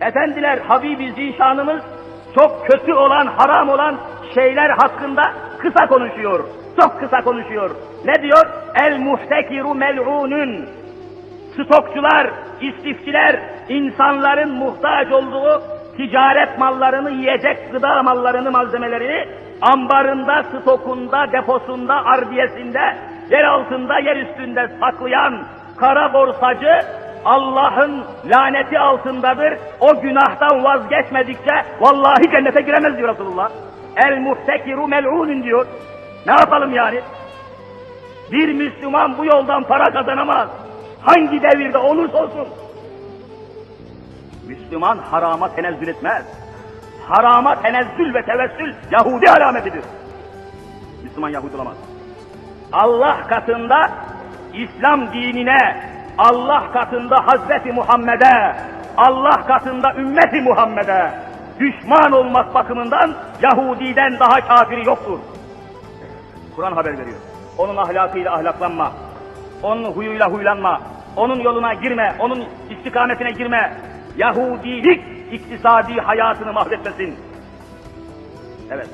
Efendiler Habibi Zişanımız çok kötü olan, haram olan şeyler hakkında kısa konuşuyor. Çok kısa konuşuyor. Ne diyor? El muhtekiru mel'unun. Stokçular, istifçiler, insanların muhtaç olduğu ticaret mallarını, yiyecek gıda mallarını, malzemelerini ambarında, stokunda, deposunda, ardiyesinde, yer altında, yer üstünde saklayan kara borsacı Allah'ın laneti altındadır. O günahtan vazgeçmedikçe vallahi cennete giremez diyor Resulullah. El muhtekiru mel'unun diyor. Ne yapalım yani? Bir Müslüman bu yoldan para kazanamaz. Hangi devirde olursa olsun. Müslüman harama tenezzül etmez. Harama tenezzül ve tevessül Yahudi alametidir. Müslüman Yahudi olamaz. Allah katında İslam dinine, Allah katında Hazreti Muhammed'e, Allah katında ümmeti Muhammed'e düşman olmak bakımından Yahudiden daha kafiri yoktur. Kur'an haber veriyor. Onun ahlakıyla ahlaklanma. Onun huyuyla huylanma. Onun yoluna girme. Onun istikametine girme. Yahudilik iktisadi hayatını mahvetmesin. Evet.